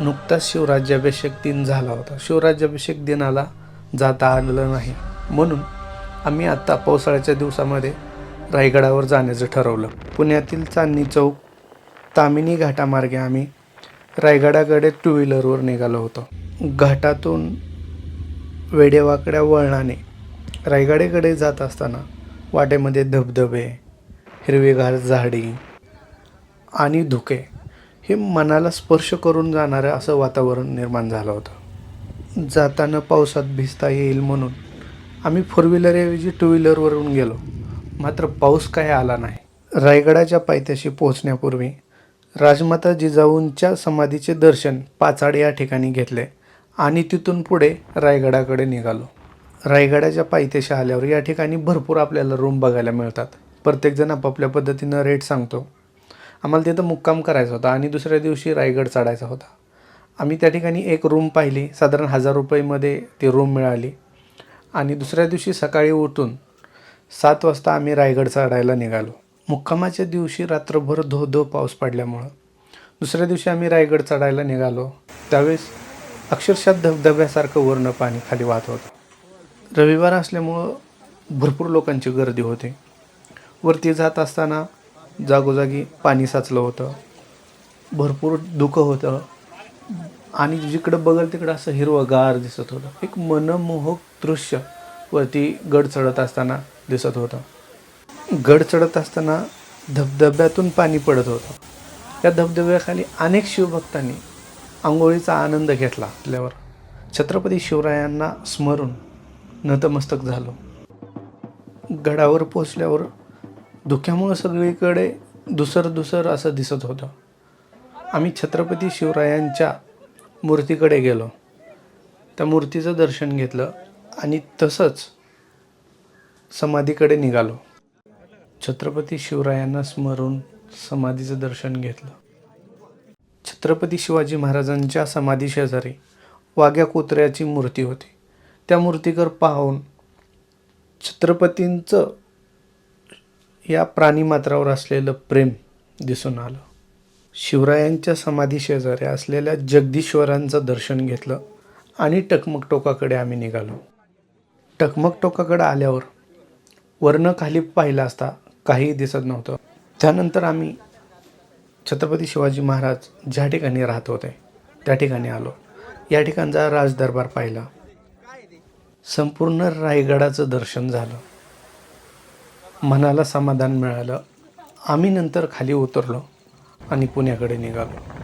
नुकताच शिवराज्याभिषेक दिन झाला होता. शिवराज्याभिषेक दिनाला जाता आलेलं नाही. म्हणून आम्ही आत्ता पावसाळ्याच्या दिवसामध्ये रायगडावर जाण्याचं ठरवलं. पुण्यातील चांदणी चौक तामिनी घाटामार्गे आम्ही रायगडाकडे टू व्हीलरवर निघालो होतो. घाटातून वेडेवाकड्या वळणाने रायगडेकडे जात असताना वाटेमध्ये धबधबे हिरवीगार झाडी आणि धुके हे मनाला स्पर्श करून जाणारं असं वातावरण निर्माण झालं होतं. जाताना पावसात भिजता येईल म्हणून आम्ही फोर व्हीलरऐवजी टू व्हीलरवरून गेलो. मात्र पाऊस काय आला नाही. रायगडाच्या पायथ्याशी पोहोचण्यापूर्वी राजमाता जिजाऊंच्या समाधीचे दर्शन पाचाड या ठिकाणी घेतले आणि तिथून पुढे रायगडाकडे निघालो. रायगडाच्या पायथ्याशी आल्यावर या ठिकाणी भरपूर आपल्याला रूम बघायला मिळतात. प्रत्येकजण आपापल्या पद्धतीनं रेट सांगतो. आम्हाला तिथं मुक्काम करायचा होता आणि दुसऱ्या दिवशी रायगड चढायचा होता. आम्ही त्या ठिकाणी एक रूम पाहिली. साधारण हजार रुपयेमध्ये ती रूम मिळाली. आणि दुसऱ्या दिवशी सकाळी उठून सात वाजता आम्ही रायगड चढायला निघालो. मुक्कामाच्या दिवशी रात्रभर धो धो पाऊस पडल्यामुळं दुसऱ्या दिवशी आम्ही रायगड चढायला निघालो. त्यावेळेस अक्षरशः धबधब्यासारखं वर्ण पाणी खाली वाहत होतं. रविवार असल्यामुळं भरपूर लोकांची गर्दी होती. वरती जात असताना जागोजागी पाणी साचलं होतं. भरपूर धुकं होतं. आणि जिकडं बघल तिकडं असं हिरवंगार दिसत होतं. एक मनमोहक दृश्य वरती गड चढत असताना दिसत होतं. गड चढत असताना धबधब्यातून पाणी पडत होतं. या धबधब्याखाली अनेक शिवभक्तांनी आंघोळीचा आनंद घेतला आपल्यावर. छत्रपती शिवरायांना स्मरून नतमस्तक झालो. गडावर पोचल्यावर धुक्यामुळं सगळीकडे दुसर दुसर असं दिसत होतं. आम्ही छत्रपती शिवरायांच्या मूर्तीकडे गेलो. त्या मूर्तीचं दर्शन घेतलं आणि तसंच समाधीकडे निघालो. छत्रपती शिवरायांना स्मरून समाधीचं दर्शन घेतलं. छत्रपती शिवाजी महाराजांच्या समाधी शेजारी वाघ्या कुत्र्याची मूर्ती होती. त्या मूर्तीकर पाहून छत्रपतींचं या प्राणीमात्रावर असलेलं प्रेम दिसून आलं. शिवरायांच्या समाधी शेजारी असलेल्या जगदीश्वरांचं दर्शन घेतलं आणि टकमक टोकाकडे आम्ही निघालो. टकमक टोकाकडे आल्यावर वर्ण खाली पाहिलं असता काहीही दिसत नव्हतं. त्यानंतर आम्ही छत्रपती शिवाजी महाराज ज्या ठिकाणी राहत होते त्या ठिकाणी आलो. या ठिकाणचा राजदरबार पाहिला. संपूर्ण रायगडाचं दर्शन झालं. मनाला समाधान मिळालं. आम्ही नंतर खाली उतरलो आणि पुण्याकडे निघालो.